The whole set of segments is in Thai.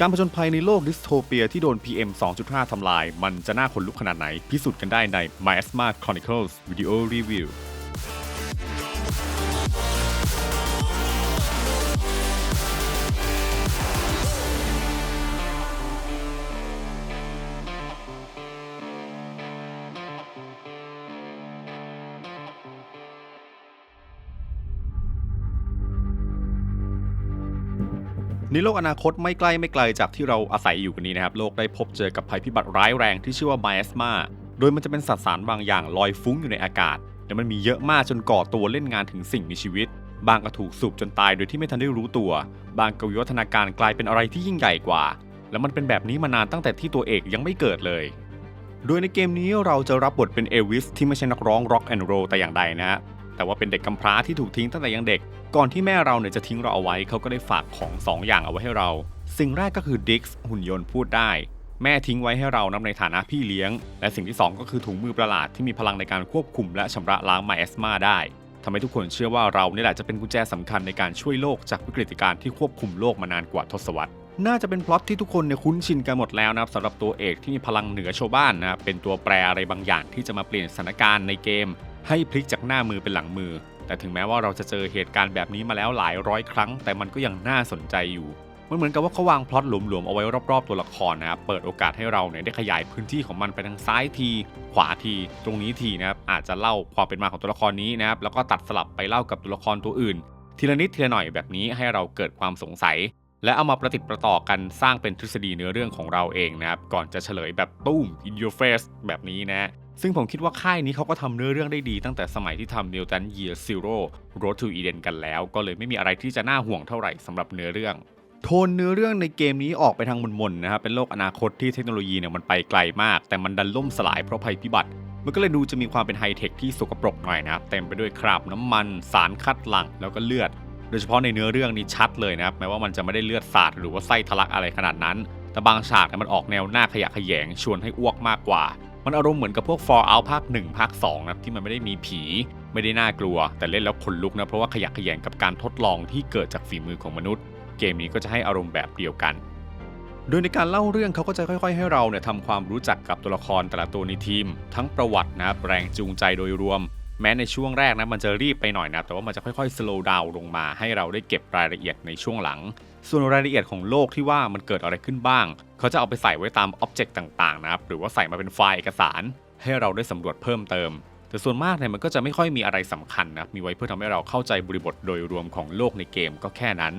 การผจญภัยในโลกดิสโทเปียที่โดน PM 2.5 ทำลาย มันจะน่าขนลุกขนาดไหน พิสูจน์กันได้ใน Miasma Chronicles Video Review ในโลกอนาคตไม่ใกล้ไม่ไกลจากที่เราอาศัยอยู่กันนี้นะครับ โลกได้พบเจอกับภัยพิบัติร้ายแรงที่ชื่อว่า Miasma โดยมันจะเป็นสัตว์สารบางอย่างลอยฟุ้งอยู่ในอากาศ และมันมีเยอะมากจนก่อตัวเล่นงานถึงสิ่งมีชีวิต บางก็ถูกสูบจนตายโดยที่ไม่ทันได้รู้ตัว บางก็วิวัฒนาการกลายเป็นอะไรที่ยิ่งใหญ่กว่า และมันเป็นแบบนี้มานานตั้งแต่ที่ตัวเอกยังไม่เกิดเลยโดยในเกมนี้เราจะรับบทเป็นเอวิสที่ไม่ใช่นักร้องร็อกแอนด์โรแต่อย่างใดนะฮะ แต่ว่าเป็นเด็กกำพร้าที่ถูกทิ้งตั้งแต่ยังเด็ก ก่อนที่แม่เราเนี่ยจะทิ้งเราเอาไว้เขาก็ได้ฝากของสองอย่างเอาไว้ให้เรา สิ่งแรกก็คือดิกส์หุ่นยนต์พูดได้ แม่ทิ้งไว้ให้เรานับในฐานะพี่เลี้ยง และสิ่งที่สองก็คือถุงมือประหลาดที่มีพลังในการควบคุมและชำระล้างไมเอสมาได้ทำให้ทุกคนเชื่อว่าเราเนี่ยแหละจะเป็นกุญแจสำคัญในการช่วยโลกจากวิกฤตการณ์ที่ควบคุมโลกมานานกว่าทศวรรษน่าจะเป็นพล็อตที่ทุกคนเนี่ยคุ้นชินกันหมดแล้วนะครับสำหรับตัวเอกที่มีพลังเหนือชาวบ้านนะครับเป็นตัวแปรอะไรบางอย่างที่จะมาเปลี่ยนสถานการณ์ในเกม ให้พลิกจากหน้ามือเป็นหลังมือ แต่ถึงแม้ว่าเราจะเจอเหตุการณ์แบบนี้มาแล้วหลายร้อยครั้ง แต่มันก็ยังน่าสนใจอยู่ มันเหมือนกับว่าเขาวางพล็อตหลวมๆเอาไว้รอบๆตัวละครนะครับ เปิดโอกาสให้เราเนี่ยได้ขยายพื้นที่ของมันไปทางซ้ายที ขวาที ตรงนี้ทีนะครับ อาจจะเล่าความเป็นมาของตัวละครนี้นะครับ แล้วก็ตัดสลับไปเล่ากับตัวละครตัวอื่น ทีละนิดทีละหน่อยแบบนี้ให้เราเกิดความสงสัย และเอามาประติดประต่อกันสร้างเป็นทฤษฎีเนื้อเรื่องของเราเองนะครับ ก่อนจะเฉลยแบบตุ้ม in your face แบบนี้นะ ซึ่งผมคิดว่าค่ายนี้เขาก็ทำเนื้อเรื่องได้ดีตั้งแต่สมัยที่ทำ Mutant Year Zero Road to Eden กันแล้ว ก็เลยไม่มีอะไรที่จะน่าห่วงเท่าไหร่สำหรับเนื้อเรื่อง โทนเนื้อเรื่องในเกมนี้ออกไปทางมนๆนะครับเป็นโลกอนาคตที่เทคโนโลยีเนี่ยมันไปไกลมาก แต่มันดันล่มสลายเพราะภัยพิบัติ มันก็เลยดูจะมีความเป็นไฮเทคที่สกปรกหน่อยนะครับเต็มไปด้วยคราบน้ำมัน สารคัดหลั่งแล้วก็เลือด โดยเฉพาะในเนื้อเรื่องนี้ชัดเลยนะครับแม้ว่ามันจะไม่ได้เลือดสาดหรือว่าไส้ทะลักอะไรขนาดนั้น แต่บางฉากมันออกแนวหน้าขยะแขยงชวนให้อ้วกมากกว่า มันอารมณ์เหมือนกับพวก Fallout ภาค 1 ภาค2นะที่มันไม่ได้มีผีไม่ได้น่ากลัว แต่เล่นแล้วขนลุกนะ เพราะว่าขยะแขยงกับการทดลองที่เกิดจากฝีมือของมนุษย์ เกมนี้ก็จะให้อารมณ์แบบเดียวกัน โดยในการเล่าเรื่องเขาก็จะค่อย ๆ ให้เราเนี่ยทำความรู้จักกับตัวละครแต่ละตัวในทีม ทั้งประวัตินะครับแรงจูงใจโดยรวม แม้ในช่วงแรกนะมันจะรีบไปหน่อยนะ แต่ว่ามันจะค่อยๆ slow down ลงมา ให้เราได้เก็บรายละเอียดในช่วงหลัง ส่วนรายละเอียดของโลกที่ว่ามันเกิดอะไรขึ้นบ้าง เขาจะเอาไปใส่ไว้ตามอ็อบเจกต์ต่างๆนะครับ หรือว่าใส่มาเป็นไฟล์เอกสาร ให้เราได้สำรวจเพิ่มเติม แต่ส่วนมากเนี่ยมันก็จะไม่ค่อยมีอะไรสำคัญนะมีไว้เพื่อทำให้เราเข้าใจบริบทโดยรวมของโลกในเกมก็แค่นั้น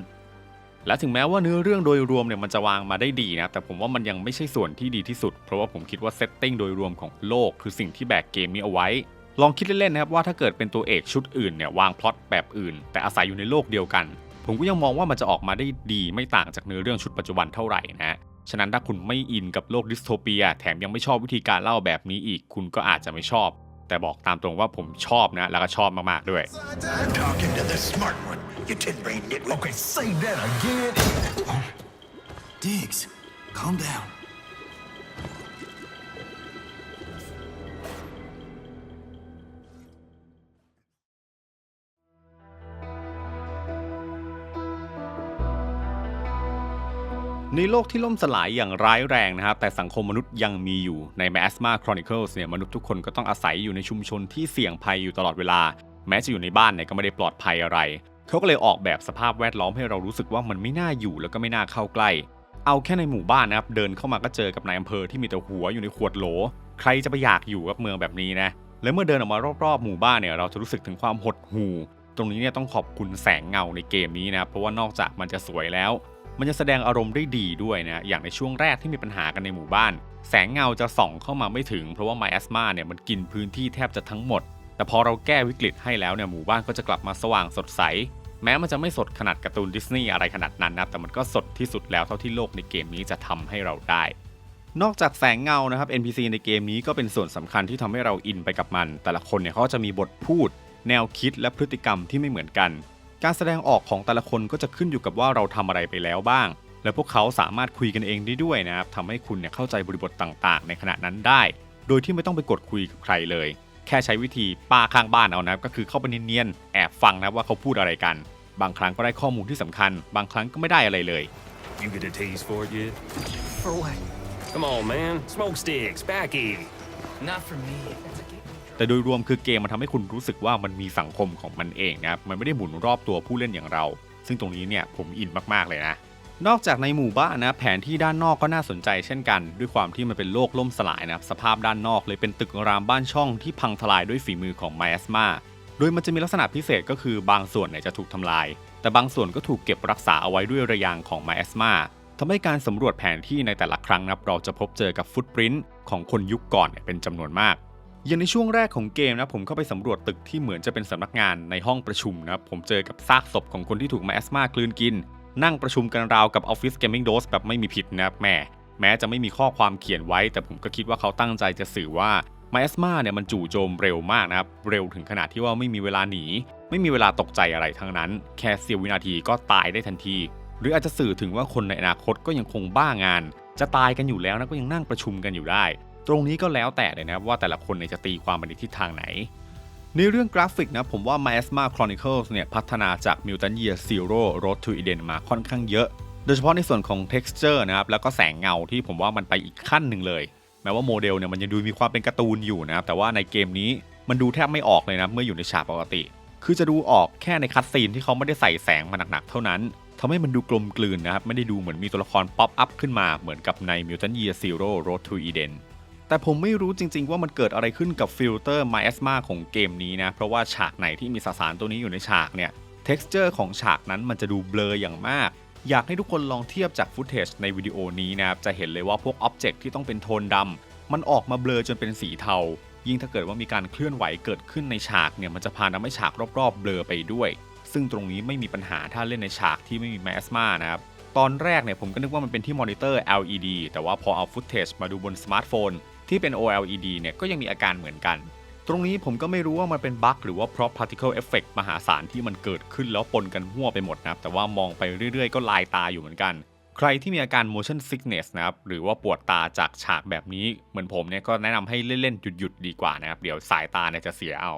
และถึงแม้ว่าเนื้อเรื่องโดยรวมเนี่ยมันจะวางมาได้ดีนะ แต่ผมว่ามันยังไม่ใช่ส่วนที่ดีที่สุด เพราะว่าผมคิดว่าเซตติ้งโดยรวมของโลก คือสิ่งที่แบกเกมนี้เอาไว้ ลองคิดเล่นๆนะครับว่าถ้าเกิดเป็นตัวเอกชุดอื่นเนี่ยวางพล็อตแบบอื่น แต่อาศัยอยู่ในโลกเดียวกัน ผมก็ยังมองว่ามันจะออกมาได้ดีไม่ต่างจากเนื้อเรื่องชุดปัจจุบันเท่าไหร่นะฉะนั้นถ้าคุณไม่อินกับโลกดิสโทเปีย แถมยังไม่ชอบวิธีการเล่าแบบนี้อีก คุณก็อาจจะไม่ชอบ แต่บอกตามตรงว่าผมชอบนะ แล้วก็ชอบมากๆด้วย I'm talking to ในโลกที่ล่มสลายอย่างร้ายแรงนะครับ แต่สังคมมนุษย์ยังมีอยู่ใน Miasma Chronicles เนี่ยมนุษย์ทุกคนก็ต้องอาศัยอยู่ในชุมชนที่เสี่ยงภัยอยู่ตลอดเวลา แม้จะอยู่ในบ้านเนี่ยก็ไม่ได้ปลอดภัยอะไร เขาก็เลยออกแบบสภาพแวดล้อมให้เรารู้สึกว่ามันไม่น่าอยู่แล้วก็ไม่น่าเข้าใกล้ เอาแค่ในหมู่บ้านนะครับ เดินเข้ามาก็เจอกับนายอำเภอที่มีแต่หัวอยู่ในขวดโหล ใครจะไปอยากอยู่กับเมืองแบบนี้นะ และเมื่อเดินออกมารอบๆหมู่บ้านเนี่ยเราจะรู้สึกถึงความหดหู่ ตรงนี้เนี่ยต้องขอบคุณแสงเงาในเกมนี้นะครับเพราะว่านอกจากมันจะสวยแล้ว มันจะแสดงอารมณ์ได้ดีด้วยนะ อย่างในช่วงแรกที่มีปัญหากันในหมู่บ้าน แสงเงาจะส่องเข้ามาไม่ถึง เพราะว่าไมแอสมาเนี่ยมันกินพื้นที่แทบจะทั้งหมด แต่พอเราแก้วิกฤตให้แล้วเนี่ยหมู่บ้านก็จะกลับมาสว่างสดใส แม้มันจะไม่สดขนาดการ์ตูนดิสนีย์อะไรขนาดนั้นนะ แต่มันก็สดที่สุดแล้วเท่าที่โลกในเกมนี้จะทำให้เราได้ นอกจากแสงเงานะครับ NPC ในเกมนี้ก็เป็นส่วนสำคัญที่ทำให้เราอินไปกับมัน แต่ละคนเนี่ยเขาจะมีบทพูด แนวคิดและพฤติกรรมที่ไม่เหมือนกัน การแสดงออกของแต่ละคนก็จะขึ้นอยู่กับว่าเราทำอะไรไปแล้วบ้าง และพวกเขาสามารถคุยกันเองได้ด้วยนะครับทำให้คุณเนี่ยเข้าใจบริบทต่างๆ ในขณะนั้นได้ โดยที่ไม่ต้องไปกดคุยกับใครเลย แค่ใช้วิธีป้าข้างบ้านเอานะครับก็คือเข้าไปเนียนๆแอบฟังนะว่าเขาพูดอะไรกัน บางครั้งก็ได้ข้อมูลที่สำคัญ บางครั้งก็ไม่ได้อะไรเลย You get a taste for it yet? For what? Come on, man. Smoke sticks, backy. Not for me. แต่โดยรวมคือเกมมันทำให้คุณรู้สึกว่ามันมีสังคมของมันเองนะครับมันไม่ได้หมุนรอบตัวผู้เล่นอย่างเรา ซึ่งตรงนี้เนี่ยผมอินมากๆเลยนะนอกจากในหมู่บ้านนะแผนที่ด้านนอกก็น่าสนใจเช่นกัน ด้วยความที่มันเป็นโลกล่มสลายนะครับสภาพด้านนอกเลยเป็นตึกรามบ้านช่องที่พังทลายด้วยฝีมือของไมแอสมาโดยมันจะมีลักษณะพิเศษก็คือบางส่วนเนี่ยจะถูกทำลาย แต่บางส่วนก็ถูกเก็บรักษาเอาไว้ด้วยระยางของไมแอสมาทำให้การสำรวจแผนที่ในแต่ละครั้งนะครับเราจะพบเจอกับฟุตปรินต์ของคนยุคก่อนเนเป็นจำนวนมาก ย่างในช่วงแรกของเกมนะผมเข้าไปสำรวจตึกที่เหมือนจะเป็นสำนักงานในห้องประชุมนะผมเจอกับซากศพของคนที่ถูกไมแอสมากลืนกิน นั่งประชุมกันราวกับ Office Gaming Dose แบบไม่มีผิดนะครับแม่แม้จะไม่มีข้อความเขียนไว้ แต่ผมก็คิดว่าเขาตั้งใจจะสื่อว่าไมแอสมาเนี่ยมันจู่โจมเร็วมากนะครับ เร็วถึงขนาดที่ว่าไม่มีเวลาหนี ไม่มีเวลาตกใจอะไรทั้งนั้น แค่เสี้ยววินาทีก็ตายได้ทันที หรืออาจจะสื่อถึงว่าคนในอนาคตก็ยังคงบ้างาน จะตายกันอยู่แล้วนะก็ยังนั่งประชุมกันอยู่ได้ ตรงนี้ก็แล้วแต่เลยนะครับว่าแต่ละคนเนี่ยจะตีความไปในทิศทางไหน ในเรื่องกราฟิกนะผมว่า Miasma Chronicles เนี่ยพัฒนาจาก Mutant Year Zero Road to Eden มาค่อนข้างเยอะ โดยเฉพาะในส่วนของ texture นะครับแล้วก็แสงเงาที่ผมว่ามันไปอีกขั้นหนึ่งเลย แม้ว่าโมเดลเนี่ยมันยังดูมีความเป็นการ์ตูนอยู่นะครับแต่ว่าในเกมนี้มันดูแทบไม่ออกเลยนะเมื่ออยู่ในฉากปกติ คือจะดูออกแค่ในคัดซีนที่เขาไม่ได้ใส่แสงมาหนักๆเท่านั้นทำให้มันดูกลมกลืนนะครับ ไม่ได้ดูเหมือนมีตัวละครป๊อปอัพขึ้นมาเหมือนกับใน Mutant Year Zero Road to Eden แต่ผมไม่รู้จริง ๆ ว่ามันเกิดอะไรขึ้นกับฟิลเตอร์ Miasma ของเกมนี้นะ เพราะว่าฉากไหนที่มีสสารตัวนี้อยู่ในฉากเนี่ย texture ของฉากนั้นมันจะดูเบลออย่างมาก อยากให้ทุกคนลองเทียบจากฟุตเทจในวิดีโอนี้นะครับ จะเห็นเลยว่าพวกอ็อบเจกต์ที่ต้องเป็นโทนดำมันออกมาเบลอจนเป็นสีเทา ยิ่งถ้าเกิดว่ามีการเคลื่อนไหวเกิดขึ้นในฉากเนี่ยมันจะพาทำให้ฉากรอบๆเบลอไปด้วย ซึ่งตรงนี้ไม่มีปัญหาถ้าเล่นในฉากที่ไม่มี Miasma นะครับตอนแรกเนี่ยผมก็นึกว่ามันเป็นที่มอนิเตอร์ LED แต่ว่าพอเอาฟุตเทจมาดูบนสมาร์ทโฟน ที่เป็น OLED เนี่ยก็ยังมีอาการเหมือนกัน ตรงนี้ผมก็ไม่รู้ว่ามันเป็นบั๊กหรือว่าเพราะ particle effect มหาศาลที่มันเกิดขึ้นแล้วปนกันมั่วไปหมดนะครับแต่ว่ามองไปเรื่อยๆ ก็ลายตาอยู่เหมือนกัน ใครที่มีอาการ motion sickness นะครับหรือว่าปวดตาจากฉากแบบนี้เหมือนผมเนี่ยก็แนะนำให้เล่นๆหยุดๆดีกว่านะครับเดี๋ยวสายตาเนี่ยจะเสียเอา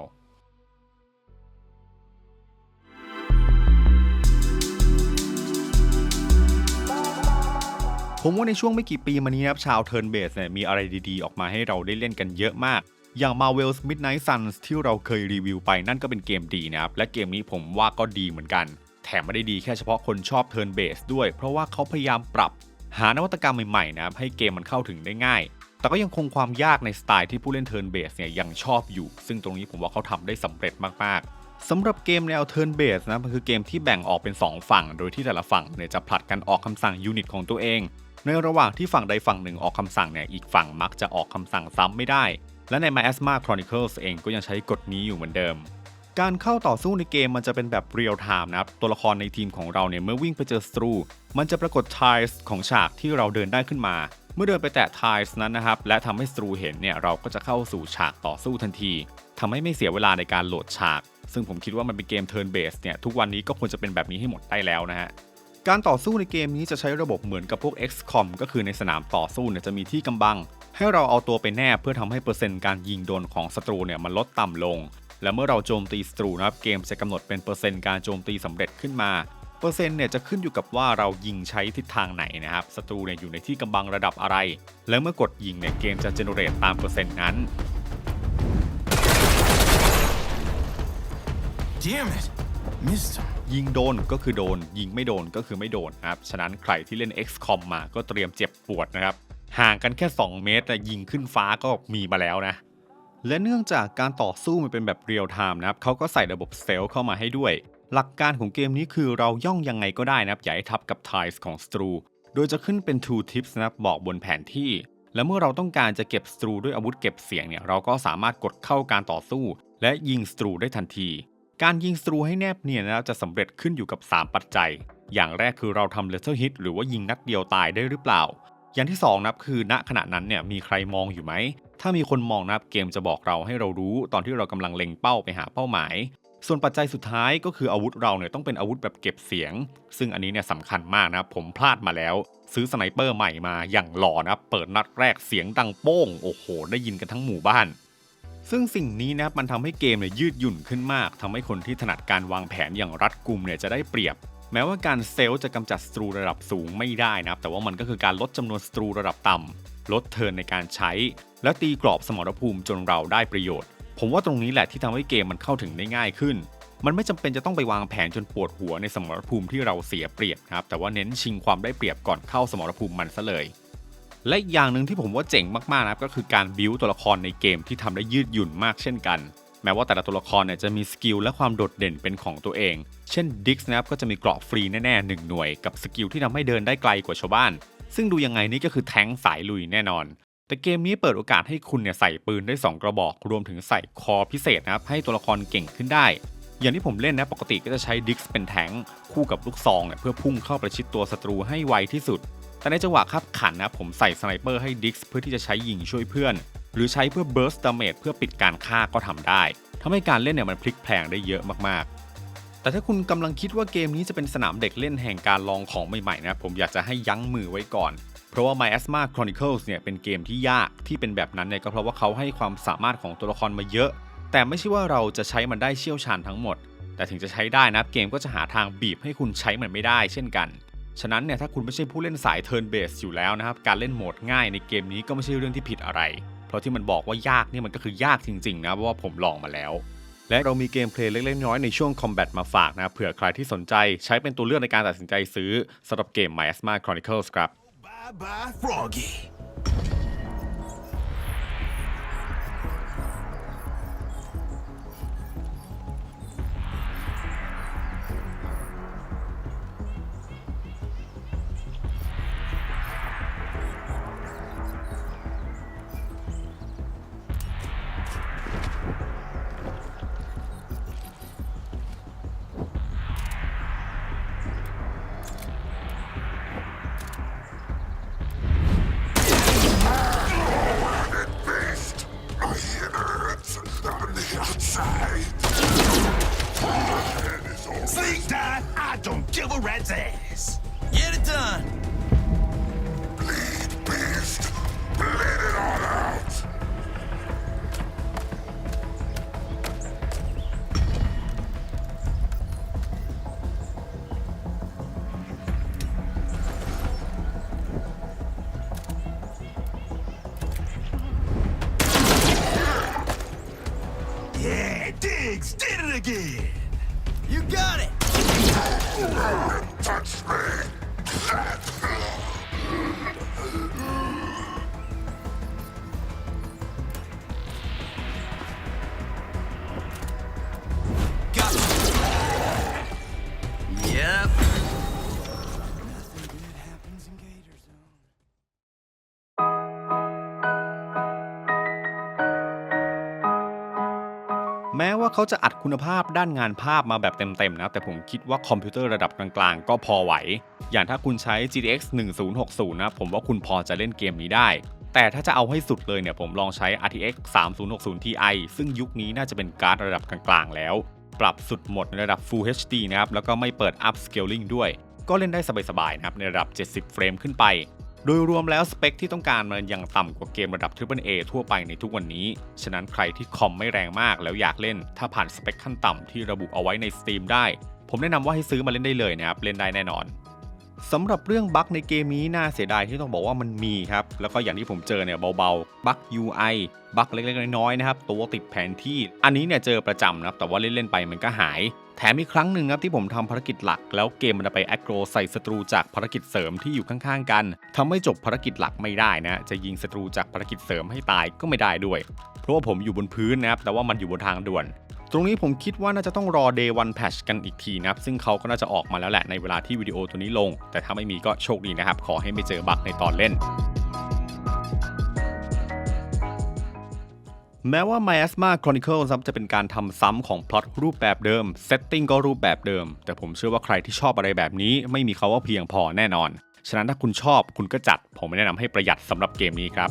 ผมว่าในช่วงไม่กี่ปีมานี้นะครับชาวเทิร์นเบสเนี่ยมีอะไรดีๆ ออกมาให้เราได้เล่นกันเยอะมาก อย่าง Marvel's Midnight Suns ที่เราเคยรีวิวไปนั่นก็เป็นเกมดีนะครับ และเกมนี้ผมว่าก็ดีเหมือนกัน แถมไม่ได้ดีแค่เฉพาะคนชอบเทิร์นเบสด้วย เพราะว่าเขาพยายามปรับหานวัตกรรมใหม่ๆนะครับให้เกมมันเข้าถึงได้ง่าย แต่ก็ยังคงความยากในสไตล์ที่ผู้เล่นเทิร์นเบสเนี่ยยังชอบอยู่ ซึ่งตรงนี้ผมว่าเขาทำได้สำเร็จมากๆสำหรับเกมแนว Turn Based นะมันคือเกมที่แบ่งออกเป็น 2 ฝั่ง โดยที่แต่ละฝั่งเนี่ยจะผลัดกันออกคำสั่งยูนิตของตัวเอง ในระหว่างที่ฝั่งใดฝั่งหนึ่งออกคำสั่งเนี่ยอีกฝั่งมักจะออกคำสั่งซ้ำไม่ได้ และใน Miasma Chronicles เองก็ยังใช้กฎนี้อยู่เหมือนเดิม การเข้าต่อสู้ในเกมมันจะเป็นแบบเรียลไทม์นะครับ ตัวละครในทีมของเราเนี่ยเมื่อวิ่งไปเจอศัตรู มันจะปรากฏ tiles ของฉากที่เราเดินได้ขึ้นมา เมื่อเดินไปแตะ tiles นั้นนะครับและทำให้ศัตรูเห็นเนี่ยเราก็จะเข้าสู่ฉากต่อสู้ทันทีทำให้ไม่เสียเวลาในการโหลดฉาก ซึ่งผมคิดว่ามันเป็นเกม turn based เนี่ยทุกวันนี้ก็ควรจะเป็นแบบนี้ให้หมดได้แล้วนะฮะ การต่อสู้ในเกมนี้จะใช้ระบบเหมือนกับพวก XCOM ก็คือในสนามต่อสู้เนี่ยจะมีที่กำบัง ให้เราเอาตัวไปแนบเพื่อทำให้เปอร์เซ็นต์การยิงโดนของศัตรูเนี่ยมันลดต่ำลง และเมื่อเราโจมตีศัตรูนะครับเกมจะกำหนดเป็นเปอร์เซ็นต์การโจมตีสำเร็จขึ้นมาเปอร์เซ็นต์เนี่ยจะขึ้นอยู่กับว่าเรายิงใช้ทิศทางไหนนะครับศัตรูเนี่ยอยู่ในที่กำบังระดับอะไร และเมื่อกดยิงเนี่ยเกมจะเจเนเรตตามเปอร์เซ็นต์นั้น Damn it! Missed him. ยิงโดนก็คือโดน ยิงไม่โดนก็คือไม่โดนนะครับ ฉะนั้นใครที่เล่น XCOM มาก็เตรียมเจ็บปวดนะครับ ห่างกันแค่ 2 เมตรแต่ยิงขึ้นฟ้าก็มีมาแล้วนะ และเนื่องจากการต่อสู้มันเป็นแบบเรียลไทม์นะครับเขาก็ใส่ระบบเตลล์เข้ามาให้ด้วย หลักการของเกมนี้คือเราย่องยังไงก็ได้นะครับอย่าให้ทับกับ tiles ของสตรู โดยจะขึ้นเป็น two tips นะครับบอกบนแผนที่ และเมื่อเราต้องการจะเก็บสตรูด้วยอาวุธเก็บเสียงเนี่ยเราก็สามารถกดเข้าการต่อสู้ และยิงสตรูได้ทันที การยิงสรูให้แนบเนียนนะครับจะสำเร็จขึ้นอยู่กับ 3 ปัจจัย อย่างแรกคือเราทำเลเซอร์ฮิตหรือว่ายิงนัดเดียวตายได้หรือเปล่า อย่างที่2นะครับคือณขณะนั้นเนี่ยมีใครมองอยู่ไหม ถ้ามีคนมองนะครับเกมจะบอกเราให้เรารู้ ตอนที่เรากำลังเล็งเป้าไปหาเป้าหมาย ส่วนปัจจัยสุดท้ายก็คืออาวุธเราเนี่ยต้องเป็นอาวุธแบบเก็บเสียง ซึ่งอันนี้เนี่ยสำคัญมากนะครับผมพลาดมาแล้ว ซื้อสไนเปอร์ใหม่มาอย่างหล่อนะครับเปิดนัดแรกเสียงดังโป้งโอ้โห ได้ยินกันทั้งหมู่บ้าน ซึ่งสิ่งนี้นะครับมันทำให้เกมเนี่ยยืดหยุ่นขึ้นมากทำให้คนที่ถนัดการวางแผนอย่างรัดกุมเนี่ยจะได้เปรียบ แม้ว่าการเซลล์จะกำจัดสตรูระดับสูงไม่ได้นะครับ แต่ว่ามันก็คือการลดจำนวนสตรูระดับต่ำลดเทินในการใช้ และตีกรอบสมรภูมิจนเราได้ประโยชน์ ผมว่าตรงนี้แหละที่ทำให้เกมมันเข้าถึงได้ง่ายขึ้น มันไม่จำเป็นจะต้องไปวางแผนจนปวดหัวในสมรภูมิที่เราเสียเปรียบนะครับแต่ว่าเน้นชิงความได้เปรียบก่อนเข้าสมรภูมิมันซะเลย และอย่างหนึ่งที่ผมว่าเจ๋งมากๆนะครับก็คือการบิวตัวละครในเกมที่ทำได้ยืดหยุ่นมากเช่นกัน แม้ว่าแต่ละตัวละครเนี่ยจะมีสกิลและความโดดเด่นเป็นของตัวเอง เช่นดิกส์นะครับก็จะมีเกราะฟรีแน่ๆหนึ่งหน่วยกับสกิลที่ทำให้เดินได้ไกลกว่าชาวบ้าน ซึ่งดูยังไงนี่ก็คือแท้งสายลุยแน่นอน แต่เกมนี้เปิดโอกาสให้คุณเนี่ยใส่ปืนได้ 2 กระบอก รวมถึงใส่คอพิเศษนะครับให้ตัวละครเก่งขึ้นได้ อย่างที่ผมเล่นนะปกติก็จะใช้ดิกส์เป็นแทงคู่กับลูกซองเนี่ยเพื่อพุ่งเข้าประชิดตัวศัตรูให้ไวที่สุด แต่ในจังหวะคับขันนะผมใส่สไนเปอร์ให้ดิกส์เพื่อที่จะใช้ยิงช่วยเพื่อน หรือใช้เพื่อเบิร์สดาเมจเพื่อปิดการฆ่าก็ทำได้ทำให้การเล่นเนี่ยมันพลิกแพลงได้เยอะมากๆ แต่ถ้าคุณกำลังคิดว่าเกมนี้จะเป็นสนามเด็กเล่นแห่งการลองของใหม่ๆนะผมอยากจะให้ยั้งมือไว้ก่อนเพราะว่า Miasma Chronicles เนี่ยเป็นเกมที่ยากที่เป็นแบบนั้นเนี่ยก็เพราะว่าเขาให้ความสามารถของตัวละครมาเยอะ แต่ไม่ใช่ว่าเราจะใช้มันได้เชี่ยวชาญทั้งหมด แต่ถึงจะใช้ได้นะเกมก็จะหาทางบีบให้คุณใช้มันไม่ได้เช่นกัน ฉะนั้นเนี่ยถ้าคุณไม่ใช่ผู้เล่นสายเทิร์นเบสอยู่แล้วนะครับ การเล่นโหมดง่ายในเกมนี้ก็ไม่ใช่เรื่องที่ผิดอะไร เพราะที่มันบอกว่ายากนี่มันก็คือยากจริงๆนะเพราะว่าผมลองมาแล้ว และเรามีเกมเพลย์เล็กๆน้อยๆในช่วงคอมแบทมาฝากนะเผื่อใครที่สนใจใช้เป็นตัวเลือกในการตัดสินใจซื้อสำหรับเกม m y a s m a Chronicles ครับ Bye bye, Froggy. เขาจะอัดคุณภาพด้านงานภาพมาแบบเต็มๆนะแต่ผมคิดว่าคอมพิวเตอร์ระดับกลางๆ ก็พอไหว อย่างถ้าคุณใช้ GTX 1060 นะ ผมว่าคุณพอจะเล่นเกมนี้ได้ แต่ถ้าจะเอาให้สุดเลยเนี่ยผมลองใช้ RTX 3060 Ti ซึ่งยุคนี้น่าจะเป็นการ์ดระดับกลางๆ แล้ว ปรับสุดหมดในระดับ Full HD นะครับแล้วก็ไม่เปิด Up Scaling ด้วย ก็เล่นได้สบายๆนะครับในระดับ 70 เฟรมขึ้นไป โดยรวมแล้วสเปคที่ต้องการมันยังต่ำกว่าเกมระดับ AAA ทั่วไปในทุกวันนี้ ฉะนั้นใครที่คอมไม่แรงมากแล้วอยากเล่น ถ้าผ่านสเปคขั้นต่ำที่ระบุเอาไว้ใน Steam ได้ ผมแนะนำว่าให้ซื้อมาเล่นได้เลยนะครับ เล่นได้แน่นอน สำหรับเรื่องบั๊กในเกมนี้น่าเสียดายที่ต้องบอกว่ามันมีครับ แล้วก็อย่างที่ผมเจอเนี่ยเบาๆ บั๊ก UI บั๊กเล็กๆ น้อยๆนะครับ ตัวติดแผนที่ อันนี้เนี่ยเจอประจำนะครับ แต่ว่าเล่นๆไปมันก็หาย แถมอีกครั้งหนึ่งครับที่ผมทำภารกิจหลัก แล้วเกมมันไปแอคโกรใส่ศัตรูจากภารกิจเสริมที่อยู่ข้างๆ กันทำให้จบภารกิจหลักไม่ได้นะ จะยิงศัตรูจากภารกิจเสริมให้ตายก็ไม่ได้ด้วย เพราะว่าผมอยู่บนพื้นนะครับ แต่ว่ามันอยู่บนทางด่วน ตรงนี้ผมคิดว่าน่าจะต้องรอ day one patch กันอีกทีนะครับ ซึ่งเขาก็น่าจะออกมาแล้วแหละในเวลาที่วิดีโอตัวนี้ลง แต่ถ้าไม่มีก็โชคดีนะครับ ขอให้ไม่เจอบั๊กในตอนเล่นแม้ว่า Miasma Chronicles ครับจะเป็นการทำซ้ำของพล็อตรูปแบบเดิม เซตติ้งก็รูปแบบเดิม แต่ผมเชื่อว่าใครที่ชอบอะไรแบบนี้ ไม่มีเขาว่าเพียงพอแน่นอน ฉะนั้นถ้าคุณชอบคุณก็จัด ผมแนะนำให้ประหยัดสำหรับเกมนี้ครับ